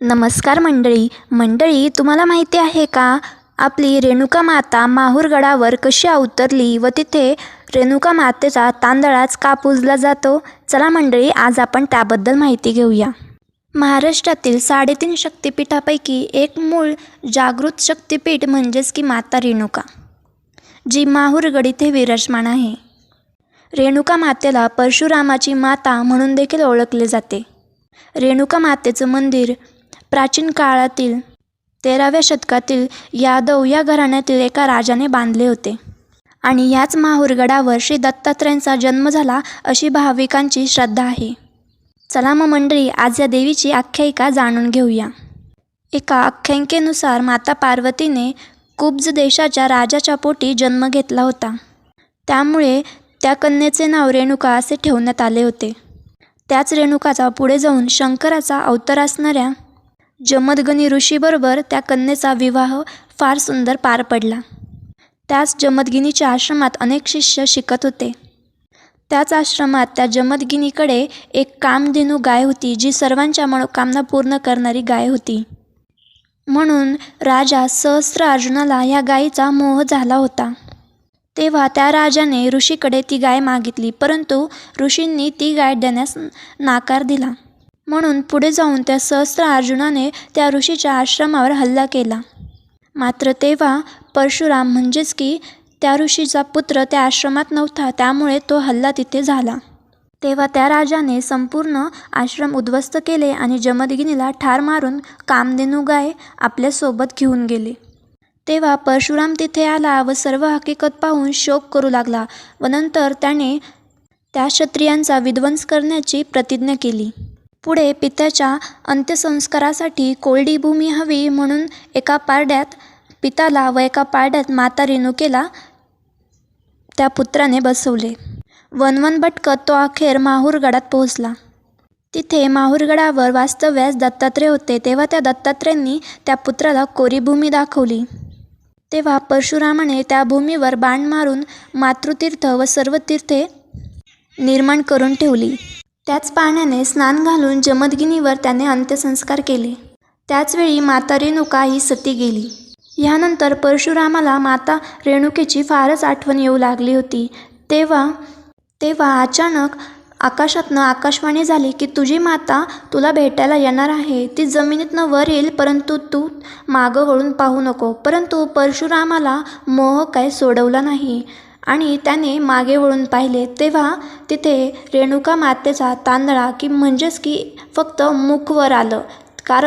नमस्कार मंडळी. मंडळी तुम्हाला माहिती आहे का? आपली रेणुका माता माहूरगडावर कशी अवतरली व तिथे रेणुका मातेचा तांदळाच का पूजला जातो? चला मंडळी आज आपण त्याबद्दल माहिती घेऊया. महाराष्ट्रातील साडेतीन शक्तिपीठापैकी एक मूळ जागृत शक्तिपीठ म्हणजेच की माता रेणुका जी माहूरगड इथे विराजमान आहे. रेणुका मातेला परशुरामाची माता म्हणून देखील ओळखले जाते. रेणुका मातेचं मंदिर प्राचीन काळातील तेराव्या शतकातील यादव या घराण्यातील एका राजाने बांधले होते. आणि याच माहूरगडावर श्री दत्तात्रयांचा जन्म झाला अशी भाविकांची श्रद्धा आहे. चला मग मंडळी आज या देवीची आख्यायिका जाणून घेऊया. एका आख्यायिकेनुसार माता पार्वतीने कुब्ज देशाच्या राजाच्या पोटी जन्म घेतला होता. त्यामुळे त्या कन्येचे नाव रेणुका असे ठेवण्यात आले होते. त्याच रेणुकाचा पुढे जाऊन शंकराचा अवतार असणाऱ्या जमदगनी ऋषीबरोबर त्या कन्येचा विवाह फार सुंदर पार पडला. त्याच जमदगिनीच्या आश्रमात अनेक शिष्य शिकत होते. त्याच आश्रमात त्या जमदगिनीकडे एक कामधेनू गाय होती जी सर्वांच्या मनोकामना पूर्ण करणारी गाय होती. म्हणून राजा सहस्र अर्जुनाला ह्या गायीचा मोह झाला होता. तेव्हा त्या राजाने ऋषीकडे ती गाय मागितली परंतु ऋषींनी ती गाय देण्यास नाकार दिला. म्हणून पुढे जाऊन त्या सहस्त्र अर्जुनाने त्या ऋषीच्या आश्रमावर हल्ला केला. मात्र तेव्हा परशुराम म्हणजेच की त्या ऋषीचा पुत्र त्या आश्रमात नव्हता त्यामुळे तो हल्ला तिथे झाला. तेव्हा त्या राजाने संपूर्ण आश्रम उद्ध्वस्त केले आणि जमदगिनीला ठार मारून कामधेनू गाय आपल्यासोबत घेऊन गेले. तेव्हा परशुराम तिथे आला व सर्व हकीकत पाहून शोक करू लागला व नंतर त्याने त्या क्षत्रियांचा विध्वंस करण्याची प्रतिज्ञा केली. पुढे पित्याच्या अंत्यसंस्कारासाठी कोरडी भूमी हवी म्हणून एका पारड्यात पिताला व एका पारड्यात माता रेणुकेला त्या पुत्राने बसवले. वनवन भटकत तो अखेर माहूरगडात पोहोचला. तिथे माहूरगडावर वास्तव्यास दत्तात्रय होते. तेव्हा त्या दत्तात्रयांनी त्या पुत्राला कोरी भूमी दाखवली. तेव्हा परशुरामाने त्या भूमीवर बाण मारून मातृतीर्थ व सर्व तीर्थे निर्माण करून ठेवली. त्याच पाण्याने स्नान घालून जमदगिनीवर त्याने अंत्यसंस्कार केले. त्याचवेळी माता रेणुका ही सती गेली. ह्यानंतर परशुरामाला माता रेणुकेची फारच आठवण येऊ लागली होती. तेव्हा तेव्हा अचानक आकाशातनं आकाशवाणी झाली की तुझी माता तुला भेटायला येणार आहे. ती जमिनीतनं वर येईल परंतु तू मागं वळून पाहू नको. परंतु परशुरामाला मोह काय सोडवला नाही. आणि त्याने मागे वळून पाहिले तेव्हा तिथे रेणुका मातेचा तांदळा की म्हणजेच की फक्त मुखवर आलं.